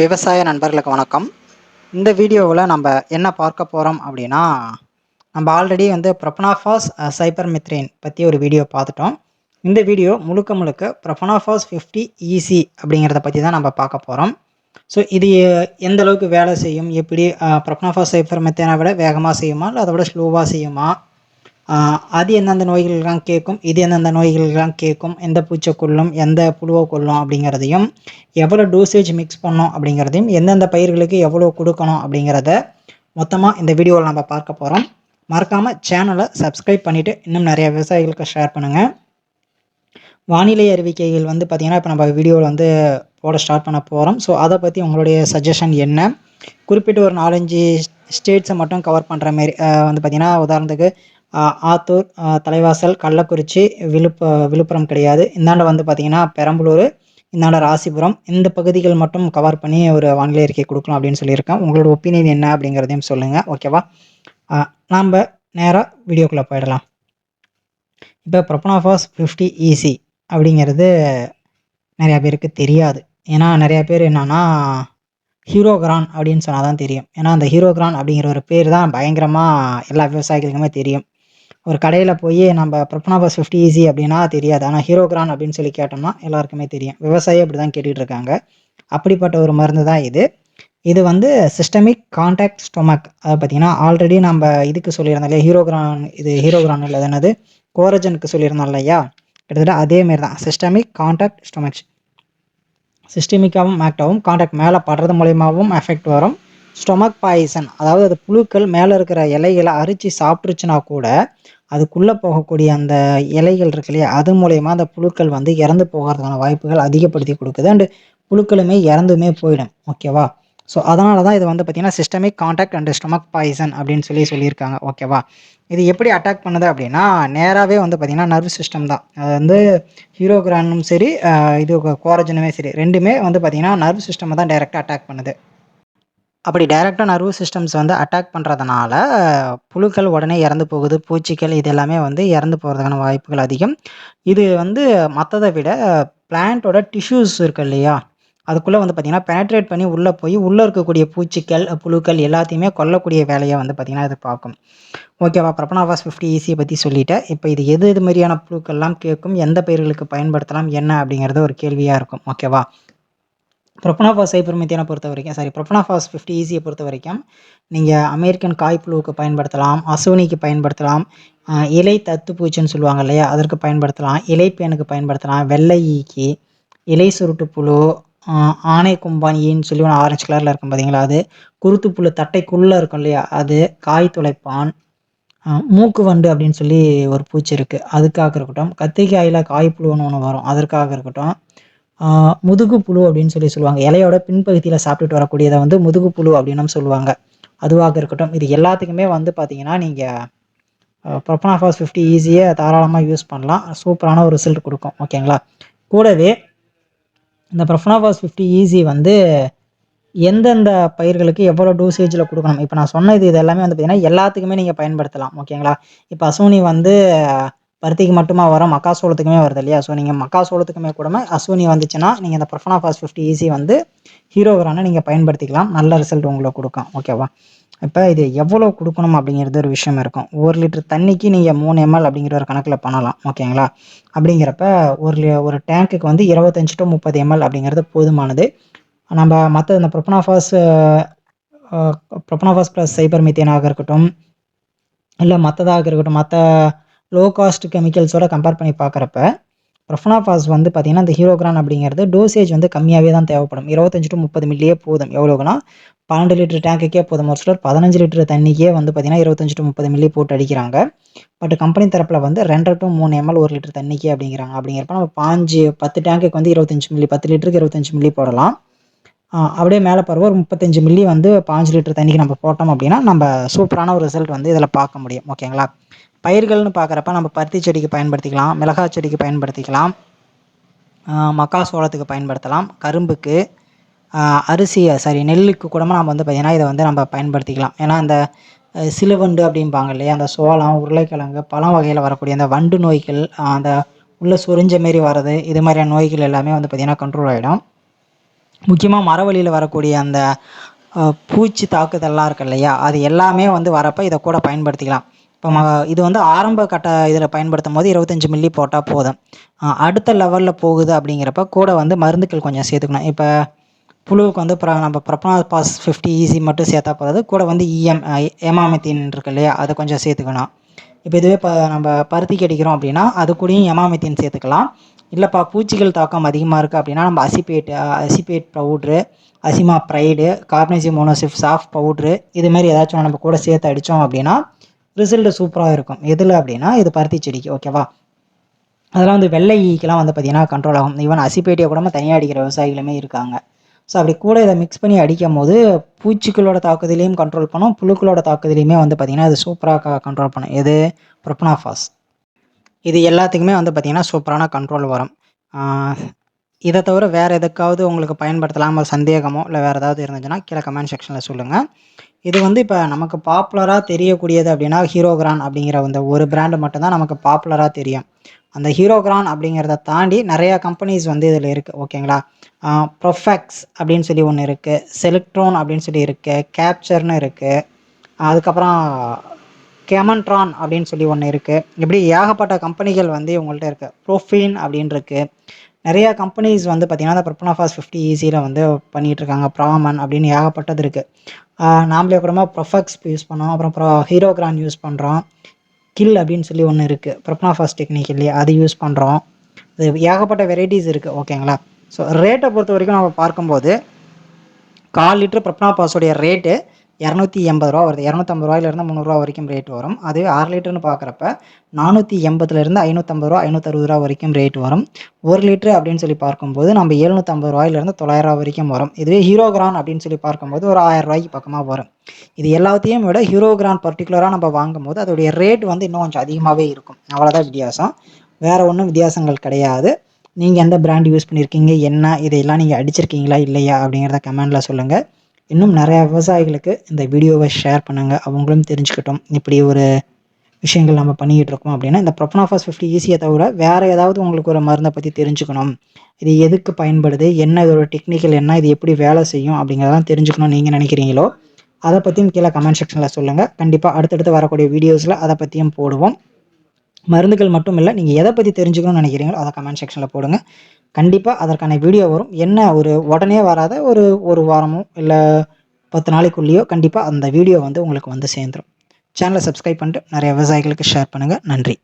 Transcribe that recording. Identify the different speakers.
Speaker 1: விவசாய நண்பர்களுக்கு வணக்கம். இந்த வீடியோவில் நம்ம என்ன பார்க்க போகிறோம் அப்படின்னா நம்ம ஆல்ரெடி வந்து ப்ரொபனாஃபாஸ் சைபர் மித்ரேன் பற்றி ஒரு வீடியோ பார்த்துட்டோம். இந்த வீடியோ முழுக்க முழுக்க ப்ரொபனாஃபாஸ் ஃபிஃப்டி இசி அப்படிங்கிறத பற்றி தான் நம்ம பார்க்க போகிறோம் ஸோ இது எந்த அளவுக்கு வேலை செய்யும் எப்படி ப்ரொபனாஃபாஸ் சைபர் மித்ரேனை விட வேகமாக செய்யுமா இல்லை அதை விட ஸ்லோவாக செய்யுமா அது எந்தெந்த நோய்களெலாம் கேட்கும் இது எந்தெந்த நோய்களெலாம் கேட்கும் எந்த பூச்சை கொல்லும் எந்த புழுவை கொல்லும் அப்படிங்கிறதையும் எவ்வளோ டோசேஜ் மிக்ஸ் பண்ணோம் அப்படிங்கிறதையும் எந்தெந்த பயிர்களுக்கு எவ்வளோ கொடுக்கணும் அப்படிங்கிறத மொத்தமாக இந்த வீடியோவில் நம்ம பார்க்க போகிறோம் மறக்காமல் சேனலை சப்ஸ்கிரைப் பண்ணிவிட்டு இன்னும் நிறைய விவசாயிகளுக்கு ஷேர் பண்ணுங்கள் வானிலை அறிவிக்கைகள் வந்து பார்த்திங்கன்னா இப்போ நம்ம வீடியோவில் வந்து போட ஸ்டார்ட் பண்ண போகிறோம் ஸோ அதை பற்றி உங்களுடைய சஜஷன் என்ன? குறிப்பிட்ட ஒரு நாலஞ்சு ஸ்டேட்ஸை மட்டும் கவர் பண்ணுற மாரி வந்து பார்த்திங்கன்னா உதாரணத்துக்கு ஆத்தூர் தலைவாசல் கள்ளக்குறிச்சி விழுப்ப விழுப்புரம் கிடையாது. இந்தாண்ட வந்து பார்த்திங்கன்னா பெரம்பலூர் இந்தாண்ட ராசிபுரம் இந்த பகுதிகள் மட்டும் கவர் பண்ணி ஒரு வானிலை அறிக்கை கொடுக்கலாம் அப்படின்னு சொல்லியிருக்கேன். உங்களோட ஒப்பீனியன் என்ன அப்படிங்கிறதையும் சொல்லுங்கள் ஓகேவா நாம் நேராக வீடியோக்குள்ளே போயிடலாம். இப்போ ப்ரொப்பனாஃபாஸ் ஃபிஃப்டி ஈசி அப்படிங்கிறது நிறையா பேருக்கு தெரியாது. ஏன்னா நிறையா பேர் என்னன்னா ஹீரோகிரான் அப்படின்னு சொன்னால் தான் தெரியும். ஏன்னா அந்த ஹீரோகிரான் அப்படிங்கிற ஒரு பேர் தான் பயங்கரமாக எல்லா விவசாயிகளுக்குமே தெரியும். ஒரு கடையில் போய் நம்ம ப்ரொப்பனாபாஸ் ஃபிஃப்டி ஈஸி அப்படின்னா தெரியாது. ஆனால் ஹீரோகிரான் அப்படின்னு சொல்லி கேட்டோம்னா எல்லாருக்குமே தெரியும். விவசாயி அப்படி தான் கேட்டுகிட்டு இருக்காங்க அப்படிப்பட்ட ஒரு மருந்து தான் இது. இது வந்து சிஸ்டமிக் கான்டாக்ட் ஸ்டொமக் அதை பார்த்தீங்கன்னா ஆல்ரெடி நம்ம இதுக்கு சொல்லியிருந்தோம் இல்லையா? ஹீரோகிரான் இது ஹீரோகிரான் இல்லை என்னது? கோரஜனுக்கு சொல்லியிருந்தோம் இல்லையா? கிட்டத்தட்ட அதேமாரி தான். சிஸ்டமிக் கான்டாக்ட் ஸ்டொமக் சிஸ்டமிக்காகவும் ஆக்டாகவும் கான்டாக்ட் மேலே படுறது மூலயமாவும் எஃபெக்ட் வரும். ஸ்டொமக் பாய்சன் அதாவது அது புழுக்கள் மேலே இருக்கிற இலைகளை அரிச்சு சாப்பிட்ருச்சுன்னா கூட அதுக்குள்ளே போகக்கூடிய அந்த இலைகள் இருக்கு இல்லையா அது மூலயமா அந்த புழுக்கள் வந்து இறந்து போகிறதுக்கான வாய்ப்புகள் அதிகப்படுத்தி கொடுக்குது. அண்டு புழுக்களுமே இறந்துமே போயிடும். ஓகேவா ஸோ அதனால தான் இது வந்து பார்த்திங்கன்னா systemic contact and stomach poison அப்படின்னு சொல்லி சொல்லியிருக்காங்க. ஓகேவா இது எப்படி அட்டாக் பண்ணுது அப்படின்னா நேராகவே வந்து பார்த்திங்கன்னா நர்வ் சிஸ்டம் தான். அது வந்து ஹீரோகிரானும் சரி இது கோரஜனுமே சரி ரெண்டுமே வந்து பார்த்திங்கன்னா நர்வ் சிஸ்டம் தான் டைரெக்டாக அட்டாக் பண்ணுது. அப்படி டைரெக்டாக நர்வ் சிஸ்டம்ஸ் வந்து அட்டாக் பண்ணுறதுனால புழுக்கள் உடனே இறந்து போகுது பூச்சிகள் இது எல்லாமே வந்து இறந்து போகிறதுக்கான வாய்ப்புகள் அதிகம். இது வந்து மற்றதை விட பிளான்ட்டோட டிஷ்யூஸ் இருக்கு இல்லையா? அதுக்குள்ளே வந்து பார்த்திங்கன்னா பெனட்ரேட் பண்ணி உள்ளே போய் உள்ளே இருக்கக்கூடிய பூச்சிகள் புழுக்கள் எல்லாத்தையுமே கொல்லக்கூடிய வேலையை வந்து பார்த்திங்கன்னா இது பார்க்கும். ஓகேவா பிரபனாவாஸ் ஃபிஃப்டி ஈஸியை பற்றி சொல்லிட்டேன். இப்போ இது எது எது மாதிரியான புழுக்கள்லாம் கேட்கும் எந்த பயிர்களுக்கு பயன்படுத்தலாம் என்ன அப்படிங்கிறது ஒரு கேள்வியாக இருக்கும். ஓகேவா ப்ரொப்பனாஃபாஸ் சைப்பர்மித்தியனை பொறுத்த வரைக்கும் சாரி ப்ரொப்பனாஃபாஸ் ஃபிஃப்டி ஈஸியை பொறுத்த வரைக்கும் நீங்கள் அமெரிக்கன் காய்ப்புழுவுக்கு பயன்படுத்தலாம் அசோனிக்கு பயன்படுத்தலாம் இலை தத்து பூச்சின்னு சொல்லுவாங்க இல்லையா அதற்கு பயன்படுத்தலாம் இலைப்பேனுக்கு பயன்படுத்தலாம் வெள்ளை ஈக்கி இலை சுருட்டு புழு ஆனை ஆனை கும்பானின்னு சொல்லி ஒன்று ஆரஞ்சு கலரில் இருக்கும் பார்த்தீங்களா அது குருத்து புழு தட்டைக்குள்ளே இருக்கும் இல்லையா அது காய் துளைப்பான் மூக்கு வண்டு அப்படின்னு சொல்லி ஒரு பூச்சி இருக்குது அதுக்காக இருக்கட்டும் கத்திரிக்காயில் காய்ப்புழுன்னு ஒன்று வரும் அதற்காக இருக்கட்டும் முதுகு புழு அப்படின்னு சொல்லி சொல்லுவாங்க. இலையோட பின்பகுதியில் சாப்பிட்டுட்டு வரக்கூடியதை வந்து முதுகு புழு அப்படின்னும் சொல்லுவாங்க. அதுவாக இருக்கட்டும். இது எல்லாத்துக்குமே வந்து பார்த்தீங்கன்னா நீங்கள் ப்ரொப்பனாஃபாஸ் ஃபிஃப்டி ஈஸியாக தாராளமாக யூஸ் பண்ணலாம். சூப்பரான ஒரு ரிசல்ட் கொடுக்கும். ஓகேங்களா கூடவே இந்த ப்ரொஃபனாஃபாஸ் ஃபிஃப்டி ஈஸி வந்து எந்தெந்த பயிர்களுக்கு எவ்வளோ டோசேஜில் கொடுக்கணும்? இப்போ நான் சொன்னது இது எல்லாமே வந்து பார்த்திங்கன்னா எல்லாத்துக்குமே நீங்கள் பயன்படுத்தலாம். ஓகேங்களா இப்போ அசோனி வந்து பருத்திக்கு மட்டுமா வரும் மக்காசோளத்துக்குமே வருது இல்லையா? ஸோ நீங்கள் மக்காசோளத்துக்குமே கூட அசோனி வந்துச்சுன்னா நீங்கள் இந்த ப்ரொஃபனாபாஸ் ஃபிஃப்டி ஈஸி வந்து ஹீரோவரான நீங்கள் பயன்படுத்திக்கலாம். நல்ல ரிசல்ட் உங்களுக்கு கொடுக்கும். ஓகேவா இப்போ இது எவ்வளோ கொடுக்கணும் அப்படிங்கிறது ஒரு விஷயம் இருக்கும். ஒரு லிட்டர் தண்ணிக்கு நீங்கள் மூணு எம்எல் அப்படிங்கிற ஒரு கணக்கில் பண்ணலாம். ஓகேங்களா அப்படிங்கிறப்ப ஒரு ஒரு டேங்க்குக்கு வந்து இருபத்தஞ்சி டு முப்பது எம்எல் அப்படிங்கிறது போதுமானது. நம்ம மற்ற இந்த ப்ரொப்பனாஃபாஸ் ப்ரொப்பனாஃபாஸ் ப்ளஸ் சைபர் மீத்தேனாக இருக்கட்டும் இல்லை மற்றதாக இருக்கட்டும் மற்ற லோ காஸ்ட் கெமிக்கல்ஸோட கம்பேர் பண்ணி பார்க்குறப்ப ப்ரொஃபனாஃபாஸ் வந்து பார்த்திங்கன்னா இந்த ஹீரோகிரான் அப்படிங்கிறது டோசேஜ் வந்து கம்மியாகவே தான் தேவைப்படும். இருபத்தஞ்சி டு முப்பது மில்லியே போதும். எவ்வளோக்குன்னா பன்னெண்டு லிட்டர் டேங்குக்கே போதும். ஒரு சிலர் பதினஞ்சு லிட்டர் தண்ணிக்கே வந்து பார்த்திங்கன்னா இருபத்தஞ்சி டு முப்பது மில்லி போட்டு அடிக்கிறாங்க. பட் கம்பெனி தரப்பில் வந்து ரெண்டரை டு மூணு எம்எல் ஒரு லிட்டர் தண்ணிக்கே அப்படிங்கிறாங்க. அப்படிங்கிறப்ப நம்ம பாஞ்சு பத்து டேங்குக்கு வந்து இருபத்தஞ்சி மில்லி பத்து லிட்டருக்கு இருபத்தஞ்சு மில்லி போடலாம். அப்படியே மேலே பருவ ஒரு முப்பத்தஞ்சு மில்லி வந்து பாஞ்சு லிட்டர் தண்ணிக்கு நம்ம போட்டோம் அப்படின்னா நம்ம சூப்பரான ஒரு ரிசல்ட் வந்து இதில் பார்க்க முடியும். ஓகேங்களா? பயிர்கள்னு பார்க்குறப்ப நம்ம பருத்தி செடிக்கு பயன்படுத்திக்கலாம் மிளகாய் செடிக்கு பயன்படுத்திக்கலாம் மக்கா சோளத்துக்கு பயன்படுத்தலாம் கரும்புக்கு அரிசி சாரி நெல்லுக்கு கூட நம்ம வந்து பார்த்திங்கன்னா இதை வந்து நம்ம பயன்படுத்திக்கலாம். ஏன்னா அந்த சிலுவண்டு அப்படிம்பாங்க இல்லையா அந்த சோளம் உருளைக்கிழங்கு பழம் வகையில் வரக்கூடிய அந்த வண்டு நோய்கள் அந்த உள்ளே சொரிஞ்ச மாரி வர்றது இது மாதிரியான நோய்கள் எல்லாமே வந்து பார்த்திங்கன்னா கண்ட்ரோல் ஆகிடும் முக்கியமாக மரவழியில் வரக்கூடிய அந்த பூச்சி தாக்குதல்லாம் இருக்கு இல்லையா அது எல்லாமே வந்து வரப்போ இதை கூட பயன்படுத்திக்கலாம். இப்போ ம இது வந்து ஆரம்ப கட்ட இதில் பயன்படுத்தும் போது இருபத்தஞ்சி மில்லி போட்டால் போதும். அடுத்த லெவலில் போகுது அப்படிங்கிறப்ப கூட வந்து மருந்துக்கள் கொஞ்சம் சேர்த்துக்கணும். இப்போ புழுவுக்கு வந்து ப்ர நம்ம ப்ரப்னா பாஸ் ஃபிஃப்டி ஈஸி மட்டும் சேர்த்தா போதாது கூட வந்து இஎம் எமாமெத்தின் இருக்கு இல்லையா அதை கொஞ்சம் சேர்த்துக்கணும். இப்போ இதுவே இப்போ நம்ம பருத்திக்கு அடிக்கிறோம் அப்படின்னா அது கூடயும் எமாமெத்தின் சேர்த்துக்கலாம். இல்லைப்பா பூச்சிகள் தாக்கம் அதிகமாக இருக்குது அப்படின்னா நம்ம அசிபேட் அசிபேட் பவுட்ரு அசிமா ப்ரைடு கார்னேசி மோனோசிஃப் சாஃப்ட் பவுட்ரு இதுமாரி ஏதாச்சும் நம்ம கூட சேர்த்து அடித்தோம் அப்படின்னா ரிசல்ட் சூப்பராக இருக்கும் எதில் அப்படின்னா இது பருத்தி செடிக்கு ஓகேவா அதெல்லாம் வந்து வெள்ளை ஈக்கெல்லாம் வந்து பார்த்திங்கன்னா கண்ட்ரோல் ஆகும். ஈவன் அசிப்பேட்டியை கூட தனியாக அடிக்கிற விவசாயிகளுமே இருக்காங்க. ஸோ அப்படி கூட இதை மிக்ஸ் பண்ணி அடிக்கும் போது பூச்சிகளோட தாக்குதலையும் கண்ட்ரோல் பண்ணும். புழுக்களோட தாக்குதலையுமே வந்து பார்த்திங்கன்னா இது சூப்பராக கண்ட்ரோல் பண்ணும். எது? ப்ரொப்னாஃபாஸ் இது எல்லாத்துக்குமே வந்து பார்த்திங்கன்னா சூப்பரான கண்ட்ரோல் வரும். இதை தவிர வேறு எதுக்காவது உங்களுக்கு பயன்படுத்தலாம சந்தேகமோ இல்லை வேறு ஏதாவது இருந்துச்சுன்னா கீழே கமெண்ட் செக்ஷனில் சொல்லுங்கள் இது வந்து இப்போ நமக்கு பாப்புலராக தெரியக்கூடியது அப்படின்னா ஹீரோகிரான் அப்படிங்கிற அந்த ஒரு பிராண்டு மட்டும்தான் நமக்கு பாப்புலராக தெரியும். அந்த ஹீரோகிரான் அப்படிங்கிறத தாண்டி நிறையா கம்பெனிஸ் வந்து இதில் இருக்குது ஓகேங்களா ப்ரொஃபெக்ஸ் அப்படின்னு சொல்லி ஒன்று இருக்குது செலக்ட்ரோன் அப்படின்னு சொல்லி இருக்குது கேப்சர்னு இருக்குது அதுக்கப்புறம் கெமன்ட்ரான் அப்படின்னு சொல்லி ஒன்று இருக்குது இப்படி ஏகப்பட்ட கம்பெனிகள் வந்து இவங்கள்ட்ட இருக்குது ப்ரோஃபின் அப்படின்னு இருக்குது நிறையா கம்பெனிஸ் வந்து பார்த்திங்கன்னா அந்த பர்பனாஃபாஸ் ஃபிஃப்டி ஈஸியில் வந்து பண்ணிகிட்டு இருக்காங்க ப்ராமன் அப்படின்னு ஏகப்பட்டது இருக்குது நாமளே கூடமா ப்ரொஃபக்ஸ் யூஸ் பண்ணோம். அப்புறம் ப்ரோ ஹீரோகிரான் யூஸ் பண்ணுறோம் கில் அப்படின்னு சொல்லி ஒன்று இருக்குது ப்ரொப்னாஃபாஸ் டெக்னிக் இல்லையா? அது யூஸ் பண்ணுறோம் இது ஏகப்பட்ட வெரைட்டிஸ் இருக்குது ஓகேங்களா ஸோ ரேட்டை பொறுத்த வரைக்கும் நம்ம பார்க்கும்போது கால் லிட்டர் ப்ரப்னாபாஸோடைய ரேட்டு இரநூத்தி எண்பது ரூபா வருது. இரநூத்தம்பது ரூபாயிலிருந்து முந்நூறுரூவா வரைக்கும் ரேட் வரும். அதுவே ஆறு லிட்டர்னு பார்க்குறப்ப நானூற்றி எண்பதுலேருந்து ஐநூற்றம்பது ரூபா ஐநூற்றறுபது ரூபா வரைக்கும் ரேட் வரும். ஒரு லிட்டரு அப்படின்னு சொல்லி பார்க்கும்போது நம்ம எழுநூற்றம்பது ரூபாயிலிருந்து தொள்ளாயிரரூவா வரைக்கும் வரும். இதுவே ஹீரோகிரான் அப்படின்னு சொல்லி பார்க்கும்போது ஒரு ஆயிரம் ரூபாய்க்கு பக்கமாக வரும். இது எல்லாத்தையும் விட ஹீரோகிரான் பர்டிகுலராக நம்ம வாங்கும்போது அதோடைய ரேட் வந்து இன்னும் கொஞ்சம் அதிகமாகவே இருக்கும். அவ்வளோதான் வித்தியாசம். வேறு ஒன்றும் வித்தியாசங்கள் கிடையாது. நீங்கள் எந்த பிராண்ட் யூஸ் பண்ணியிருக்கீங்க என்ன? இதையெல்லாம் நீங்கள் அடிச்சிருக்கீங்களா? இல்லையா? அப்படிங்கிறத கமெண்டில் சொல்லுங்கள் இன்னும் நிறையா விவசாயிகளுக்கு இந்த வீடியோவை ஷேர் பண்ணுங்கள் அவங்களும் தெரிஞ்சுக்கிட்டோம். இப்படி ஒரு விஷயங்கள் நம்ம பண்ணிக்கிட்டு இருக்கோம் அப்படின்னா இந்த ப்ரொப்பனாஃபாஸ் ஃபிஃப்டி ஈஸியை தவிர வேறு ஏதாவது உங்களுக்கு ஒரு மருந்தை பற்றி தெரிஞ்சுக்கணும். இது எதுக்கு பயன்படுது? என்ன இதோட டெக்னிக்கல் என்ன? இது எப்படி வேலை செய்யும்? அப்படிங்கிறதெல்லாம் தெரிஞ்சுக்கணும் நீங்கள் நினைக்கிறீங்களோ அதை பற்றியும் கீழே கமெண்ட் செக்ஷனில் சொல்லுங்கள் கண்டிப்பாக அடுத்தடுத்து வரக்கூடிய வீடியோஸில் அதை பற்றியும் போடுவோம். மருந்துகள் மட்டும் இல்லை நீங்கள் எதை பற்றி தெரிஞ்சுக்கணும்னு நினைக்கிறீங்களோ அதை கமெண்ட் செக்ஷனில் போடுங்க. கண்டிப்பாக அதற்கான வீடியோ வரும். என்ன ஒரு உடனே வராத ஒரு ஒரு வாரமோ இல்லை பத்து நாளைக்குள்ளேயோ கண்டிப்பாக அந்த வீடியோ வந்து உங்களுக்கு வந்து சேர்ந்துடும் சேனலை சப்ஸ்கிரைப் பண்ணிட்டு நிறைய விவசாயிகளுக்கு ஷேர் பண்ணுங்கள் நன்றி.